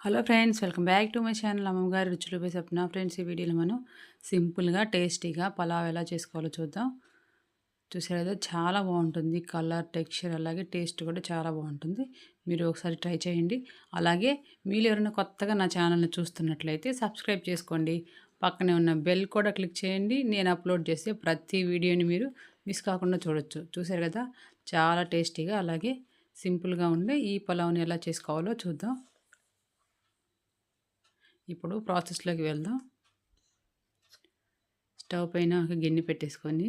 Hello friends welcome back to my channel. అమ్మగారి రుచులు Sapna. Friends ఈ వీడియోలో మనం సింపుల్గా టేస్టీగా పలావ్ ఎలా చేసుకోవాలో చూద్దాం. చూసారు కదా చాలా బాగుంటుంది. కలర్ టెక్స్చర్ అలాగే టేస్ట్ కూడా చాలా బాగుంటుంది. మీరు ఒకసారి ట్రై చేయండి. అలాగే మీరు ఎవరైనా కొత్తగా నా ఛానల్ని చూస్తున్నట్లయితే సబ్స్క్రైబ్ చేసుకోండి. పక్కనే ఉన్న బెల్ కూడా క్లిక్ చేయండి. నేను అప్లోడ్ చేసే ప్రతి వీడియోని మీరు మిస్ కాకుండా చూడొచ్చు. చూసారు కదా చాలా టేస్టీగా అలాగే సింపుల్గా ఉండే ఈ పలావ్ని ఎలా చేసుకోవాలో చూద్దాం. ఇప్పుడు ప్రాసెస్లోకి వెళ్దాం. స్టవ్ పైన ఒక గిన్నె పెట్టేసుకొని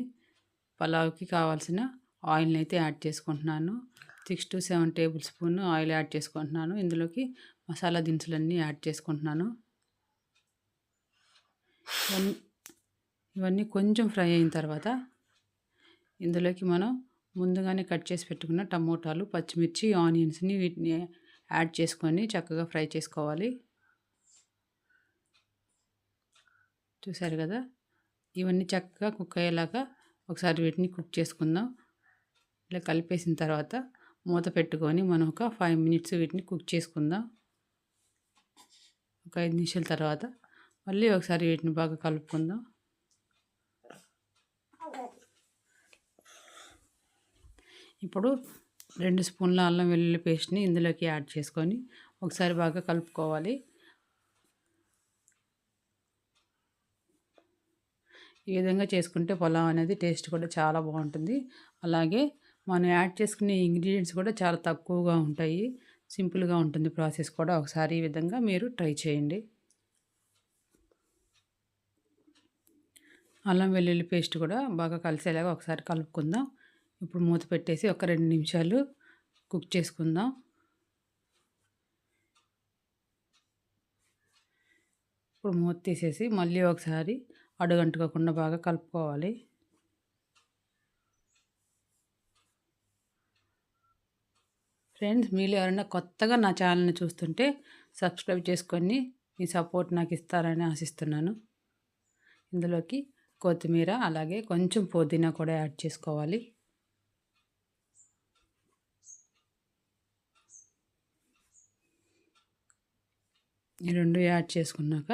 పలావ్కి కావాల్సిన ఆయిల్ని అయితే యాడ్ చేసుకుంటున్నాను. Six to seven tablespoon oil add చేసుకుంటున్నాను. ఇందులోకి మసాలా దినుసులన్నీ యాడ్ చేసుకుంటున్నాను. ఇవన్నీ ఇవన్నీ కొంచెం ఫ్రై అయిన తర్వాత ఇందులోకి మనం ముందుగానే కట్ చేసి పెట్టుకున్న టమోటాలు పచ్చిమిర్చి ఆనియన్స్ని వీటిని యాడ్ చేసుకొని చక్కగా ఫ్రై చేసుకోవాలి. చూశారు కదా? ఇవన్నీ చక్కగా కుక్ అయ్యేలాగా ఒకసారి వీటిని కుక్ చేసుకుందాం. ఇలా కలిపేసిన తర్వాత మూత పెట్టుకొని మనం ఒక ఫైవ్ మినిట్స్ వీటిని కుక్ చేసుకుందాం. ఒక ఐదు నిమిషాల తర్వాత మళ్ళీ ఒకసారి వీటిని బాగా కలుపుకుందాం. ఇప్పుడు రెండు స్పూన్ల అల్లం వెల్లుల్లి పేస్ట్ని ఇందులోకి యాడ్ చేసుకొని ఒకసారి బాగా కలుపుకోవాలి. ఈ విధంగా చేసుకుంటే పులావ్ అనేది టేస్ట్ కూడా చాలా బాగుంటుంది. అలాగే మనం యాడ్ చేసుకునే ఇంగ్రీడియంట్స్ కూడా చాలా తక్కువగా ఉంటాయి. సింపుల్గా ఉంటుంది ప్రాసెస్ కూడా. ఒకసారి ఈ విధంగా మీరు ట్రై చేయండి. అల్లం వెల్లుల్లి పేస్ట్ కూడా బాగా కలిసేలాగా ఒకసారి కలుపుకుందాం. ఇప్పుడు మూత పెట్టేసి ఒక రెండు నిమిషాలు కుక్ చేసుకుందాం. ఇప్పుడు మూత తీసేసి మళ్ళీ ఒకసారి అడుగంటుకోకుండా బాగా కలుపుకోవాలి. ఫ్రెండ్స్ మీరు ఎవరైనా కొత్తగా నా ఛానల్ని చూస్తుంటే సబ్స్క్రైబ్ చేసుకొని మీ సపోర్ట్ నాకు ఇస్తారని ఆశిస్తున్నాను. ఇందులోకి కొత్తిమీర అలాగే కొంచెం పుదీనా కూడా యాడ్ చేసుకోవాలి. ఈ రెండు యాడ్ చేసుకున్నాక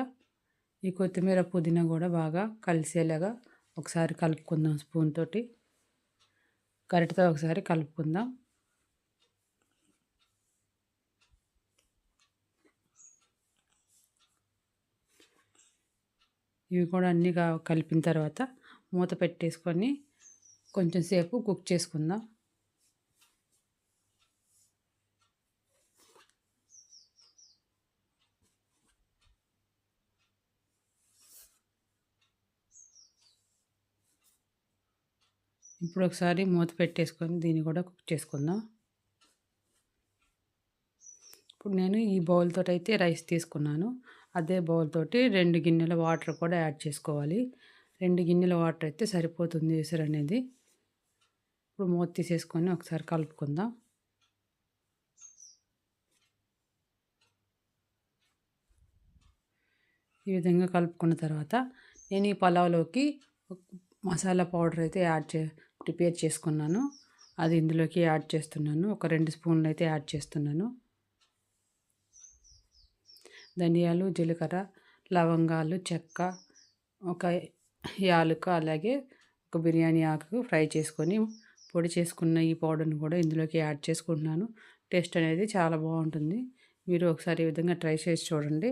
ఈ కొత్తిమీర పుదీనా కూడా బాగా కలిసేలాగా ఒకసారి కలుపుకుందాం స్పూన్ తోటి. గరిటతో ఒకసారి కలుపుకుందాం. ఇవి కూడా అన్నీ కలిపిన తర్వాత మూత పెట్టేసుకొని కొంచెం సేపు కుక్ చేసుకుందాం. ఇప్పుడు ఒకసారి మూత పెట్టేసుకొని దీన్ని కూడా కుక్ చేసుకుందాం. ఇప్పుడు నేను ఈ బౌల్తో అయితే రైస్ తీసుకున్నాను. అదే బౌల్ తోటి రెండు గిన్నెల వాటర్ కూడా యాడ్ చేసుకోవాలి. రెండు గిన్నెల వాటర్ అయితే సరిపోతుంది ఎసరు అనేది. ఇప్పుడు మూత తీసేసుకొని ఒకసారి కలుపుకుందాం. ఈ విధంగా కలుపుకున్న తర్వాత నేను ఈ పలావ్లోకి మసాలా పౌడర్ అయితే యాడ్ చే ప్రిపేర్ చేసుకున్నాను. అది ఇందులోకి యాడ్ చేస్తున్నాను. ఒక రెండు స్పూన్లు అయితే యాడ్ చేస్తున్నాను. ధనియాలు జీలకర్ర లవంగాలు చెక్క ఒక యాలుక అలాగే ఒక బిర్యానీ ఆకు ఫ్రై చేసుకొని పొడి చేసుకున్న ఈ పౌడర్ని కూడా ఇందులోకి యాడ్ చేసుకుంటున్నాను. టేస్ట్ అనేది చాలా బాగుంటుంది. మీరు ఒకసారి ఈ విధంగా ట్రై చేసి చూడండి.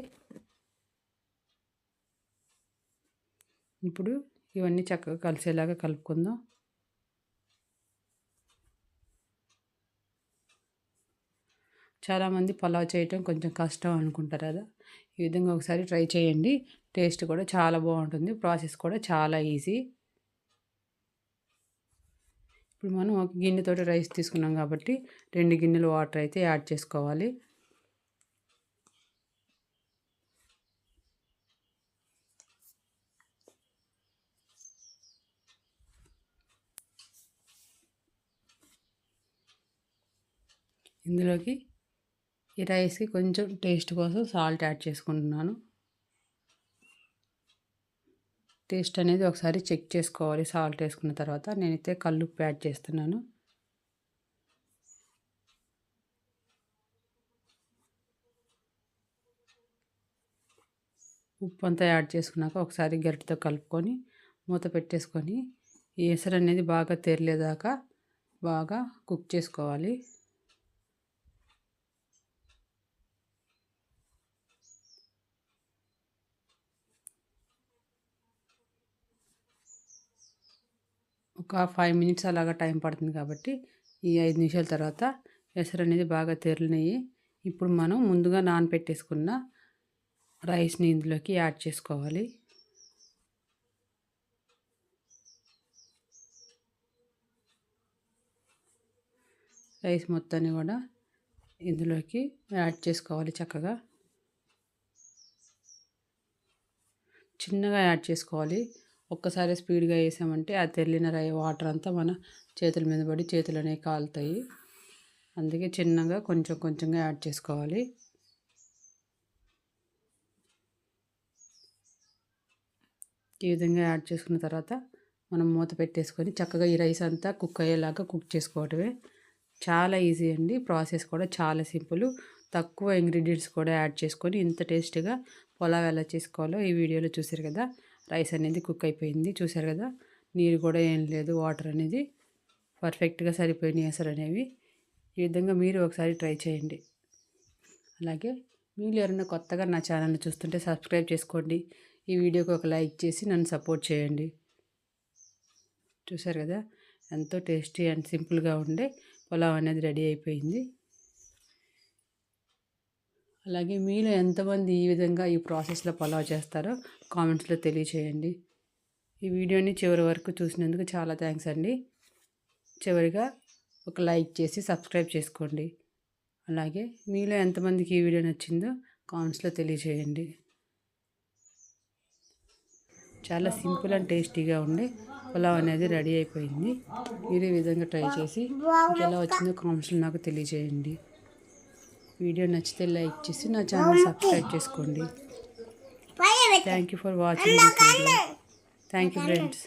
ఇప్పుడు ఇవన్నీ చక్కగా కలిసేలాగా కలుపుకుందాం. చాలామంది పలావ్ చేయటం కొంచెం కష్టం అనుకుంటారు కదా. ఈ విధంగా ఒకసారి ట్రై చేయండి. టేస్ట్ కూడా చాలా బాగుంటుంది. ప్రాసెస్ కూడా చాలా ఈజీ. ఇప్పుడు మనం ఒక గిన్నెతో రైస్ తీసుకున్నాం కాబట్టి రెండు గిన్నెలు వాటర్ అయితే యాడ్ చేసుకోవాలి. ఇందులోకి ఈ రైస్కి కొంచెం టేస్ట్ కోసం సాల్ట్ యాడ్ చేసుకుంటున్నాను. టేస్ట్ అనేది ఒకసారి చెక్ చేసుకోవాలి సాల్ట్ వేసుకున్న తర్వాత. నేనైతే కల్లుప్పు యాడ్ చేస్తున్నాను. ఉప్పు అంతా యాడ్ చేసుకున్నాక ఒకసారి గరిటతో కలుపుకొని మూత పెట్టేసుకొని ఈ ఎసరు అనేది బాగా తెరలేదాకా బాగా కుక్ చేసుకోవాలి. ఒక ఫైవ్ మినిట్స్ అలాగా టైం పడుతుంది కాబట్టి ఈ ఐదు నిమిషాల తర్వాత ఎసరు అనేది బాగా తెరలినాయి. ఇప్పుడు మనం ముందుగా నానబెట్టేసుకున్న రైస్ని ఇందులోకి యాడ్ చేసుకోవాలి. రైస్ మొత్తాన్ని కూడా ఇందులోకి యాడ్ చేసుకోవాలి చక్కగా. చిన్నగా యాడ్ చేసుకోవాలి. ఒక్కసారి స్పీడ్గా వేసామంటే ఆ తెల్లిన రై వాటర్ అంతా మన చేతుల మీద పడి చేతులు అనేవి కాలుతాయి. అందుకే చిన్నగా కొంచెం కొంచెంగా యాడ్ చేసుకోవాలి. ఈ విధంగా యాడ్ చేసుకున్న తర్వాత మనం మూత పెట్టేసుకొని చక్కగా ఈ రైస్ అంతా కుక్ అయ్యేలాగా కుక్ చేసుకోవటమే. చాలా ఈజీ అండి. ప్రాసెస్ కూడా చాలా సింపుల్. తక్కువ ఇంగ్రీడియంట్స్ కూడా యాడ్ చేసుకొని ఇంత టేస్ట్గా పులావ్ ఎలా చేసుకోవాలో ఈ వీడియోలో చూసారు కదా. రైస్ అనేది కుక్ అయిపోయింది. చూసారు కదా? నీరు కూడా ఏం లేదు. వాటర్ అనేది పర్ఫెక్ట్గా సరిపోయినాయి అసలు అనేవి. ఈ విధంగా మీరు ఒకసారి ట్రై చేయండి. అలాగే మీరు ఎవరైనా కొత్తగా నా ఛానల్ని చూస్తుంటే సబ్స్క్రైబ్ చేసుకోండి. ఈ వీడియోకి ఒక లైక్ చేసి నన్ను సపోర్ట్ చేయండి. చూసారు కదా? ఎంతో టేస్టీ అండ్ సింపుల్గా ఉండే పులావ్ అనేది రెడీ అయిపోయింది. అలాగే మీలో ఎంతమంది ఈ విధంగా ఈ ప్రాసెస్లో పలావ్ చేస్తారో కామెంట్స్లో తెలియచేయండి. ఈ వీడియోని చివరి వరకు చూసినందుకు చాలా థ్యాంక్స్ అండి. చివరిగా ఒక లైక్ చేసి సబ్స్క్రైబ్ చేసుకోండి. అలాగే మీలో ఎంతమందికి ఈ వీడియో నచ్చిందో కామెంట్స్లో తెలియచేయండి. చాలా సింపుల్ అండ్ టేస్టీగా ఉండే పులావ్ అనేది రెడీ అయిపోయింది. మీరు ఈ విధంగా ట్రై చేసి ఎలా వచ్చిందో కామెంట్స్లో నాకు తెలియజేయండి వీడియో నచ్చితే లైక్ చేసి నా ఛానల్ సబ్స్క్రైబ్ చేసుకోండి. Thank you for watching thank you friends